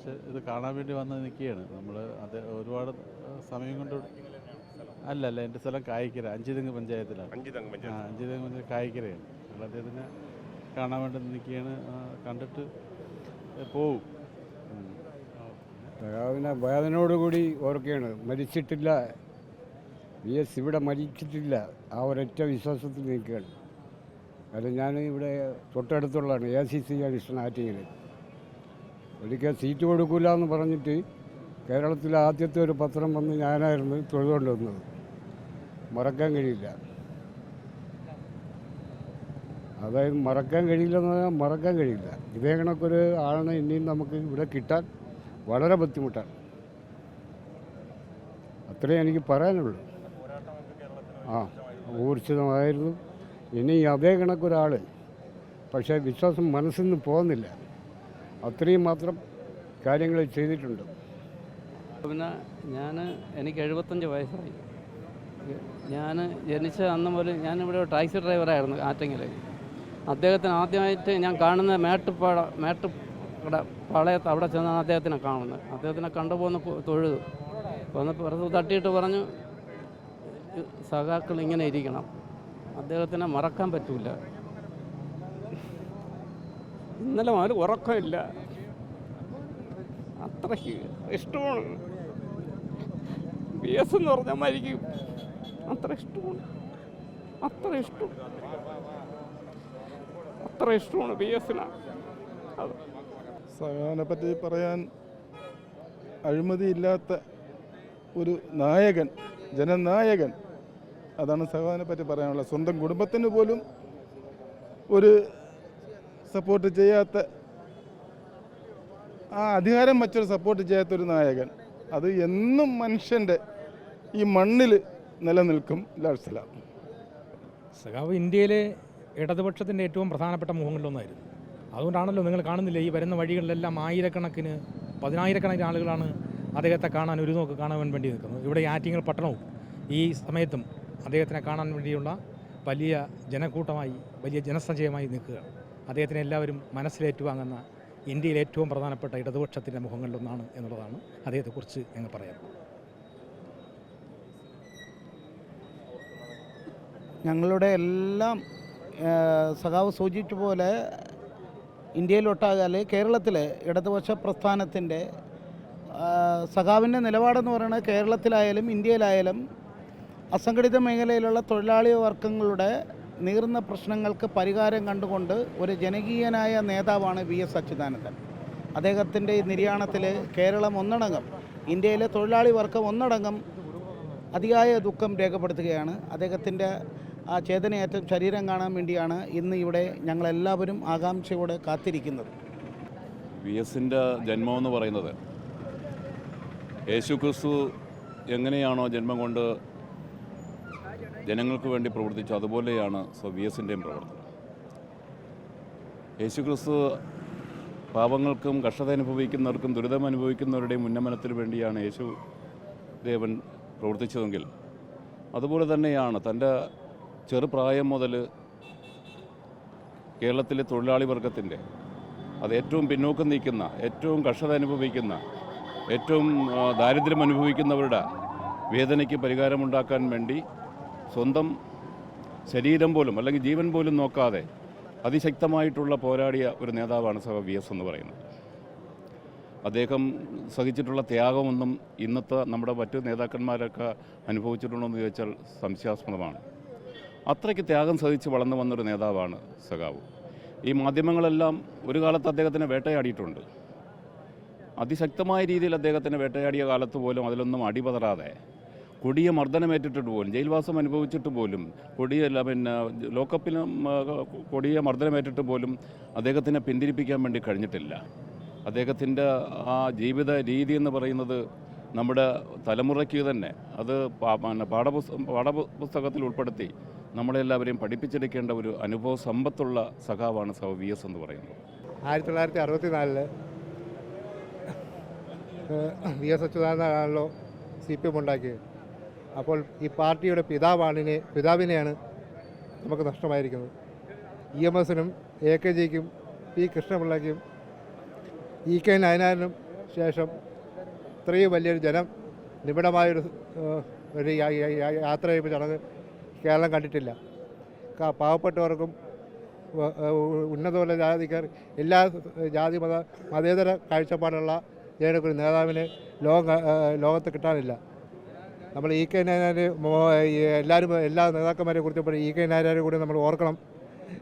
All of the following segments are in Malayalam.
പക്ഷെ ഇത് കാണാൻ വേണ്ടി വന്ന് നിൽക്കുകയാണ്. നമ്മൾ അത് ഒരുപാട് സമയം കൊണ്ട് അല്ല അല്ല എന്റെ സ്ഥലം കായിക്കര അഞ്ചുതെങ്ങ് പഞ്ചായത്തിലാണ്. ആ പഞ്ചായത്ത്. അഞ്ചുതെങ്ങ് പഞ്ചായത്ത് കായിക്കരയാണ്. ഞങ്ങൾ അദ്ദേഹത്തിനെ കാണാൻ വേണ്ടി നിൽക്കുകയാണ്. കണ്ടിട്ട് പോവും. സഖാവിനെ വേദനയോടുകൂടി ഓർക്കുകയാണ്. മരിച്ചിട്ടില്ല. വി എസ് ഇവിടെ മരിച്ചിട്ടില്ല. ആ ഒരൊറ്റ വിശ്വാസത്തിൽ നിൽക്കുകയാണ്. കാരണം ഞാൻ ഇവിടെ തൊട്ടടുത്തുള്ളതാണ്. എ സി സി അഡിഷൻ ആറ്റിങ്ങിൽ ഒരിക്കൽ സീറ്റ് കൊടുക്കില്ല എന്ന് പറഞ്ഞിട്ട് കേരളത്തിലെ ആദ്യത്തെ ഒരു പത്രം വന്ന് ഞാനായിരുന്നു തൊഴുതുകൊണ്ട് വന്നത്. മറക്കാൻ കഴിയില്ല. അതായത് മറക്കാൻ കഴിയില്ലെന്ന് പറഞ്ഞാൽ മറക്കാൻ കഴിയില്ല. ഇതേ കണക്കൊരു ആളിനെ ഇനിയും നമുക്ക് ഇവിടെ കിട്ടാൻ വളരെ ബുദ്ധിമുട്ടാണ്. അത്രേ എനിക്ക് പറയാനുള്ളൂ. ആ ഊർജിതമായിരുന്നു. ഇനി അതേ കണക്കൊരാൾ പക്ഷേ വിശ്വാസം മനസ്സിൽ നിന്ന് പോകുന്നില്ല. അത്രയും മാത്രം കാര്യങ്ങൾ ചെയ്തിട്ടുണ്ട്. പിന്നെ ഞാൻ എനിക്ക് എഴുപത്തഞ്ച് വയസ്സായി. ഞാൻ ജനിച്ച അന്ന് മുതൽ ഞാനിവിടെ ടാക്സി ഡ്രൈവറായിരുന്നു ആറ്റെങ്കിൽ അദ്ദേഹത്തിന് ആദ്യമായിട്ട് ഞാൻ കാണുന്ന മേട്ടുപ്പാട മേട്ടുകട പാളയത്ത് അവിടെ ചെന്നാണ് അദ്ദേഹത്തിനെ കാണുന്നത്. അദ്ദേഹത്തിനെ കണ്ടുപോകുന്ന തൊഴുത്. വന്ന് പുറത്ത് തട്ടിയിട്ട് പറഞ്ഞു "ഈ സഖാക്കൾ ഇങ്ങനെ ഇരിക്കണം. അദ്ദേഹത്തിനെ മറക്കാൻ പറ്റൂല. ഇന്നലെ മുതൽ ഉറക്കമില്ല. അത്രയ്ക്ക് ഇഷ്ടമാണ്. ബി എസ് എന്ന് പറഞ്ഞാൽ മരിക്കും. അത്ര ഇഷ്ടമാണ്. അത്ര ഇഷ്ടം. അത്ര ഇഷ്ടമാണ് ബി അത്. സഖാവിനെ പറ്റി പറയാൻ അഴിമതിയില്ലാത്ത ഒരു നായകൻ ജനനായകൻ. അതാണ് സഹാനെ പറ്റി പറയാനുള്ളത്. സ്വന്തം കുടുംബത്തിന് പോലും ഒരു സപ്പോർട്ട് ചെയ്യാത്ത ആ അധികാരം വച്ചൊരു സപ്പോർട്ട് ചെയ്യാത്ത ഒരു നായകൻ. അത് എന്നും മനുഷ്യന്റെ ഈ മണ്ണിൽ നിലനിൽക്കും ലാൽസലാം സഖാവ് ഇന്ത്യയിലെ ഇടതുപക്ഷത്തിന്റെ ഏറ്റവും പ്രധാനപ്പെട്ട മുഖങ്ങളിലൊന്നായിരുന്നു. അതുകൊണ്ടാണല്ലോ നിങ്ങൾ കാണുന്നില്ല ഈ വരുന്ന വഴികളിലെല്ലാം ആയിരക്കണക്കിന് പതിനായിരക്കണക്കിന് ആളുകളാണ് അദ്ദേഹത്തെ കാണാൻ ഒരു നോക്ക് കാണാൻ വേണ്ടി നിൽക്കുന്നത്. ഇവിടെ ആറ്റിങ്ങൾ പട്ടണവും ഈ സമയത്തും അദ്ദേഹത്തിനെ കാണാൻ വേണ്ടിയുള്ള വലിയ ജനക്കൂട്ടമായി വലിയ ജനസഞ്ചയമായി നിൽക്കുകയാണ്. അദ്ദേഹത്തിനെ എല്ലാവരും മനസ്സിലേറ്റുവാങ്ങുന്ന ഇന്ത്യയിലെ ഏറ്റവും പ്രധാനപ്പെട്ട ഇടതുപക്ഷത്തിന്റെ മുഖങ്ങളിലൊന്നാണ് എന്നുള്ളതാണ് അദ്ദേഹത്തെക്കുറിച്ച് ഞങ്ങൾ പറയാം ഞങ്ങളുടെ എല്ലാം സഖാവ് സൂചിച്ച പോലെ ഇന്ത്യയിലൊട്ടാകെ കേരളത്തിലെ ഇടതുപക്ഷ പ്രസ്ഥാനത്തിന്റെ സഖാവിന്റെ നിലപാടെന്ന് പറയുന്നത് കേരളത്തിലായാലും ഇന്ത്യയിലായാലും അസംഘടിത മേഖലയിലുള്ള തൊഴിലാളി വർഗങ്ങളുടെ നീറുന്ന പ്രശ്നങ്ങൾക്ക് പരിഹാരം കണ്ടുകൊണ്ട് ഒരു ജനകീയനായ നേതാവാണ് വി എസ് അച്യുതാനന്ദൻ. അദ്ദേഹത്തിന്റെ നിര്യാണത്തിൽ കേരളം ഒന്നടങ്കം ഇന്ത്യയിലെ തൊഴിലാളി വർഗം ഒന്നടങ്കം അതിയായ ദുഃഖം രേഖപ്പെടുത്തുകയാണ്. അദ്ദേഹത്തിന്റെ ആ ചേതനയേറ്റം ശരീരം കാണാൻ വേണ്ടിയാണ് ഇന്ന് ഇവിടെ ഞങ്ങളെല്ലാവരും ആകാംക്ഷയോടെ കാത്തിരിക്കുന്നത്. വി എസിന്റെ ജന്മമെന്ന് പറയുന്നത് യേശു ക്രിസ്തു എങ്ങനെയാണോ ജന്മം കൊണ്ട് ജനങ്ങൾക്ക് വേണ്ടി പ്രവർത്തിച്ചു. അതുപോലെയാണ് സ്വ വി എസിന്റെയും പ്രവർത്തനം. യേശുക്രിസ്തു പാപങ്ങൾക്കും കഷ്ടത അനുഭവിക്കുന്നവർക്കും ദുരിതം അനുഭവിക്കുന്നവരുടെയും ഉന്നമനത്തിന് വേണ്ടിയാണ് യേശു ദേവൻ പ്രവർത്തിച്ചതെങ്കിൽ അതുപോലെ തന്നെയാണ് തന്റെ ചെറുപ്രായം മുതൽ കേരളത്തിലെ തൊഴിലാളി വർഗത്തിന്റെ അത് ഏറ്റവും പിന്നോക്കം നിൽക്കുന്ന ഏറ്റവും കഷ്ടത അനുഭവിക്കുന്ന ഏറ്റവും ദാരിദ്ര്യം അനുഭവിക്കുന്നവരുടെ വേദനയ്ക്ക് പരിഹാരമുണ്ടാക്കാൻ വേണ്ടി സ്വന്തം ശരീരം പോലും അല്ലെങ്കിൽ ജീവൻ പോലും നോക്കാതെ അതിശക്തമായിട്ടുള്ള പോരാടിയ ഒരു നേതാവാണ് സഹ വി എസ് എന്ന് പറയുന്നത്. അദ്ദേഹം സഹിച്ചിട്ടുള്ള ത്യാഗമൊന്നും ഇന്നത്തെ നമ്മുടെ മറ്റ് നേതാക്കന്മാരൊക്കെ അനുഭവിച്ചിട്ടുണ്ടോ എന്ന് ചോദിച്ചാൽ സംശയാസ്പദമാണ്. അത്രയ്ക്ക് ത്യാഗം സഹിച്ച് വളർന്നു വന്നൊരു നേതാവാണ് സഖാവ്. ഈ മാധ്യമങ്ങളെല്ലാം ഒരു കാലത്ത് അദ്ദേഹത്തിനെ വേട്ടയാടിയിട്ടുണ്ട്. അതിശക്തമായ രീതിയിൽ അദ്ദേഹത്തിനെ വേട്ടയാടിയ കാലത്ത് പോലും അതിലൊന്നും അടിപതറാതെ കൊടിയ മർദ്ദനമേറ്റിട്ട് പോലും ജയിൽവാസം അനുഭവിച്ചിട്ട് പോലും കൊടിയ പിന്നെ ലോക്കപ്പിന് കൊടിയ മർദ്ദനമേറ്റിട്ട് പോലും അദ്ദേഹത്തിനെ പിന്തിരിപ്പിക്കാൻ വേണ്ടി കഴിഞ്ഞിട്ടില്ല. അദ്ദേഹത്തിന്റെ ആ ജീവിത രീതി എന്ന് പറയുന്നത് നമ്മുടെ തലമുറയ്ക്ക് തന്നെ അത് പാ- പിന്നെ പാഠപുസ്തകം പാഠപുസ്തകത്തിൽ ഉൾപ്പെടുത്തി നമ്മളെല്ലാവരെയും പഠിപ്പിച്ചെടുക്കേണ്ട ഒരു അനുഭവ സമ്പത്തുള്ള സഖാവാണ് സഹ വി എസ് എന്ന് പറയുന്നത്. ആയിരത്തി തൊള്ളായിരത്തി അറുപത്തി നാലിൽ വി എസ് അച്യുതാനന്ദനാണല്ലോ സി പി എം ഉണ്ടാക്കിയത്. അപ്പോൾ ഈ പാർട്ടിയുടെ പിതാവാണിനെ പിതാവിനെയാണ് നമുക്ക് നഷ്ടമായിരിക്കുന്നത്. ഇ എം എസിനും എ കെ ജിക്കും പി കൃഷ്ണപിള്ളയ്ക്കും ഇ കെ നയനാരനും ശേഷം ഇത്രയും വലിയൊരു ജനം നിബിഡമായൊരു ഒരു യാത്രയപ്പ് ചടങ്ങ് കേരളം കണ്ടിട്ടില്ല. പാവപ്പെട്ടവർക്കും ഉന്നതമുള്ള ജാതിക്കാർ എല്ലാ ജാതി മത മതേതര കാഴ്ചപ്പാടുള്ള ഏതൊക്കെ നേതാവിനെ ലോക ലോകത്ത് കിട്ടാനില്ല. നമ്മൾ ഇ കെ നായനാർ എല്ലാവരും എല്ലാ നേതാക്കന്മാരെ കുറിച്ച് ഇ കെ നായനാരെ കൂടി നമ്മൾ ഓർക്കണം.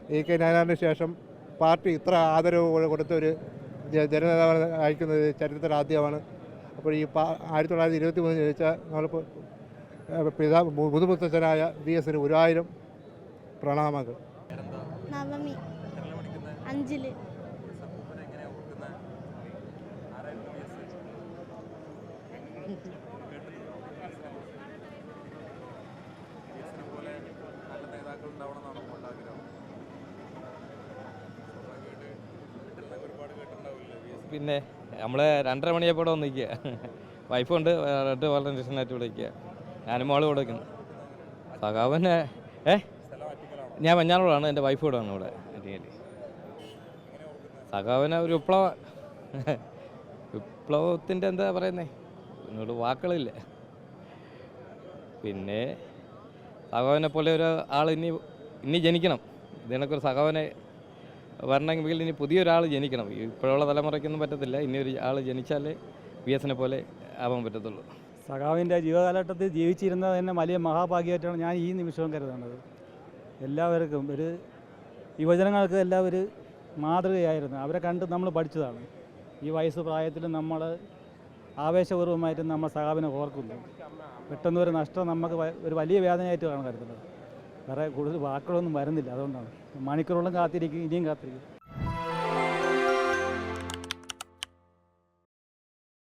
ഇ കെ നായനാറിന് ശേഷം പാർട്ടി ഇത്ര ആദരവ് കൊടുത്തൊരു കൊടുത്ത ഒരു ജ- ജനനേതാവിനെ അയക്കുന്നത് ചരിത്രത്തിൽ ആദ്യമാണ്. അപ്പോൾ ഈ പാ ആയിരത്തി തൊള്ളായിരത്തി ഇരുപത്തി മൂന്ന് ജനിച്ച നമ്മളിപ്പോൾ പിതാ മുതുമുത്തച്ഛനായ വി എസിന് ഒരായിരം പ്രണാമങ്ങൾ. നവമി. അഞ്ചിൽ. പിന്നെ നമ്മൾ രണ്ടര മണിയപ്പോടെ നിൽക്കുക വൈഫുണ്ട് റെഡ് വളണ്ടിഷനായിട്ട് ഇവിടെ നിൽക്കുക ഞാനും മോളും ഇവിടെ നിൽക്കുന്നു സഖാവിനെ ഏ? ഞാൻ മഞ്ഞാളോടാണ് എന്റെ വൈഫ് കൂടെ ആണ് ഇവിടെ സഖാവിനെ ഒരു വിപ്ലവ വിപ്ലവത്തിന്റെ എന്താ പറയുന്നേ? എന്നോട് വാക്കുകളില്ല. പിന്നെ സഖാവിനെ പോലെ ഒരു ആൾ ഇനി ഇനി ജനിക്കണം. ഇതിനൊക്കെ ഒരു സഖാവിനെ വരണമെങ്കിൽ ഇനി പുതിയൊരാൾ ജനിക്കണം. ഇപ്പോഴുള്ള തലമുറയ്ക്കൊന്നും പറ്റത്തില്ല. ഇനി ഒരു ആൾ ജനിച്ചാലേ വി എസിനെ പോലെ ആവാൻ പറ്റത്തുള്ളൂ. സഖാവിന്റെ ജീവകാലഘട്ടത്തിൽ ജീവിച്ചിരുന്നത് തന്നെ വലിയ മഹാഭാഗ്യമായിട്ടാണ് ഞാൻ ഈ നിമിഷവും കരുതുന്നത്. എല്ലാവർക്കും ഒരു യുവജനങ്ങൾക്ക് എല്ലാം ഒരു മാതൃകയായിരുന്നു. അവരെ കണ്ട് നമ്മൾ പഠിച്ചതാണ്. ഈ വയസ്സ് പ്രായത്തിൽ നമ്മൾ ആവേശപൂർവമായിട്ട് നമ്മൾ സഖാവിനെ ഓർക്കുന്നു. പെട്ടെന്ന് ഒരു നഷ്ടം നമുക്ക് ഒരു വലിയ വേദനയായിട്ടാണ് കരുതുന്നത്. വേറെ കൂടുതൽ വാക്കുകളൊന്നും വരുന്നില്ല. അതുകൊണ്ടാണ്. മണിക്കൂറോളം കാത്തിരിക്കും ഇനിയും കാത്തിരിക്കും.